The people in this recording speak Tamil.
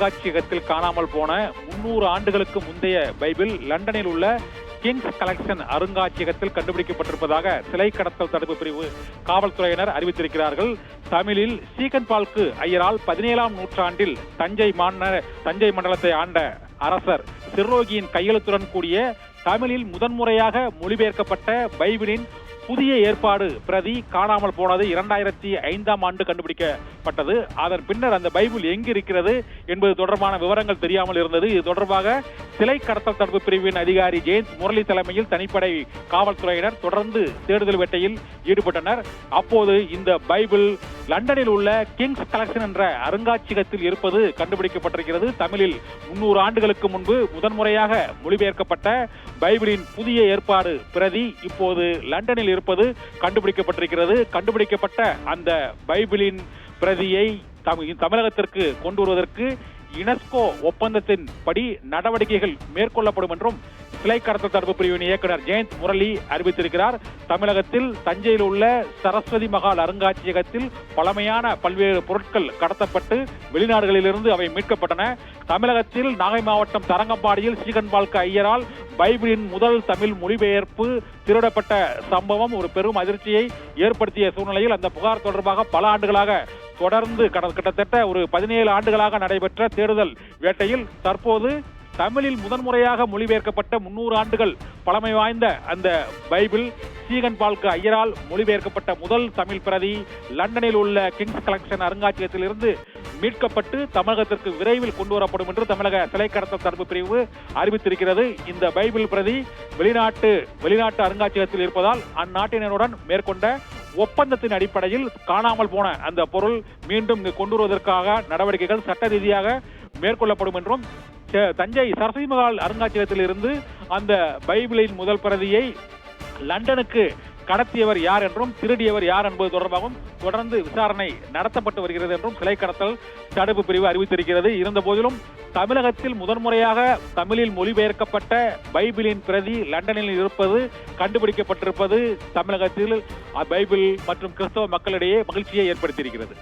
அருங்காட்சியகத்தில் காணாமல் போன முன்னூறு ஆண்டுகளுக்கு முந்தைய பைபிள் லண்டனில் உள்ள கிங்ஸ் கலெக்ஷன் அருங்காட்சியகத்தில் கண்டுபிடிக்கப்பட்டிருப்பதாக சிலை கடத்தல் தடுப்பு பிரிவு காவல்துறையினர் அறிவித்திருக்கிறார்கள். தமிழில் சீகன் பால்கு ஐயரால் பதினேழாம் நூற்றாண்டில் தஞ்சை மாந தஞ்சை மண்டலத்தை ஆண்ட அரசர் சிரோகியின் கையெழுத்துடன் கூடிய தமிழில் முதன்முறையாக மொழிபெயர்க்கப்பட்ட பைபிளின் புதிய ஏற்பாடு பிரதி காணாமல் போனது இரண்டாயிரத்தி ஐந்தாம் ஆண்டு கண்டுபிடிக்க பட்டது அதன் பின்னர் அந்த பைபிள் எங்கு இருக்கிறது என்பது தொடர்பான விவரங்கள் தெரியாமல் இருந்தது. இது தொடர்பாக சிலை கடத்தல் தடுப்பு பிரிவின் அதிகாரி ஜெயந்த் முரளி தலைமையில் தனிப்படை காவல்துறையினர் தொடர்ந்து தேடுதல் வேட்டையில் ஈடுபட்டனர். அப்போது இந்த பைபிள் லண்டனில் உள்ள கிங்ஸ் கலெக்ஷன் என்ற அருங்காட்சியகத்தில் இருப்பது கண்டுபிடிக்கப்பட்டிருக்கிறது. தமிழில் முன்னூறு ஆண்டுகளுக்கு முன்பு முதன்முறையாக மொழிபெயர்க்கப்பட்ட பைபிளின் புதிய ஏற்பாடு பிரதி இப்போது லண்டனில் இருப்பது கண்டுபிடிக்கப்பட்டிருக்கிறது. கண்டுபிடிக்கப்பட்ட அந்த பைபிளின் பிரதியை தமிழகத்திற்கு கொண்டு வருவதற்கு யுனெஸ்கோ ஒப்பந்தத்தின் படி நடவடிக்கைகள் மேற்கொள்ளப்படும் என்றும் சிலை கடத்தல் தடுப்பு பிரிவின் இயக்குனர் ஜெயந்த் முரளி அறிவித்திருக்கிறார். தமிழகத்தில் தஞ்சையில் உள்ள சரஸ்வதி மகால் அருங்காட்சியகத்தில் பழமையான பல்வேறு பொருட்கள் கடத்தப்பட்டு வெளிநாடுகளிலிருந்து அவை மீட்கப்பட்டன. தமிழகத்தில் நாகை மாவட்டம் தரங்கம்பாடியில் ஸ்ரீகன்பால்க ஐயரால் பைபிளின் முதல் தமிழ் மொழிபெயர்ப்பு திருடப்பட்ட சம்பவம் ஒரு பெரும் அதிர்ச்சியை ஏற்படுத்திய சூழ்நிலையில் அந்த புகார் தொடர்பாக பல ஆண்டுகளாக தொடர்ந்து கட- கிட்டத்தட்ட ஒரு பதினேழு ஆண்டுகளாக நடைபெற்ற தேடுதல் வேட்டையில் தற்போது தமிழில் முதன்முறையாக மொழிபெயர்க்கப்பட்ட முன்னூறு ஆண்டுகள் பழமை வாய்ந்த அந்த பைபிள் சீகன் பால்கு ஐயரால் மொழிபெயர்க்கப்பட்ட முதல் தமிழ் பிரதி லண்டனில் உள்ள கிங்ஸ் கலெக்ஷன் அருங்காட்சியகத்திலிருந்து மீட்கப்பட்டு தமிழகத்திற்கு விரைவில் கொண்டு வரப்படும் என்று தமிழக சிலை கடத்தல் தடுப்பு பிரிவு அறிவித்திருக்கிறது. இந்த பைபிள் பிரதி வெளிநாட்டு வெளிநாட்டு அருங்காட்சியகத்தில் இருப்பதால் அந்நாட்டினருடன் மேற்கொண்ட ஒப்பந்தத்தின் அடிப்படையில் காணாமல் போன அந்த பொருள் மீண்டும் கொண்டு வருவதற்காக நடவடிக்கைகள் சட்ட ரீதியாக மேற்கொள்ளப்படும் என்றும் தஞ்சை சரஸ்வதி மகால் அருங்காட்சியகத்தில் இருந்து அந்த பைபிளின் முதல் பிரதியை லண்டனுக்கு கடத்தியவர் யார் என்றும் திருடியவர் யார் என்பது தொடர்பாகவும் தொடர்ந்து விசாரணை நடத்தப்பட்டு வருகிறது என்றும் சிலை கடத்தல் தடுப்பு பிரிவு அறிவித்திருக்கிறது. இருந்த போதிலும் தமிழகத்தில் முதன்முறையாக தமிழில் மொழிபெயர்க்கப்பட்ட பைபிளின் பிரதி லண்டனில் இருப்பது கண்டுபிடிக்கப்பட்டிருப்பது தமிழகத்தில் பைபிள் மற்றும் கிறிஸ்தவ மக்களிடையே மகிழ்ச்சியை ஏற்படுத்தியிருக்கிறது.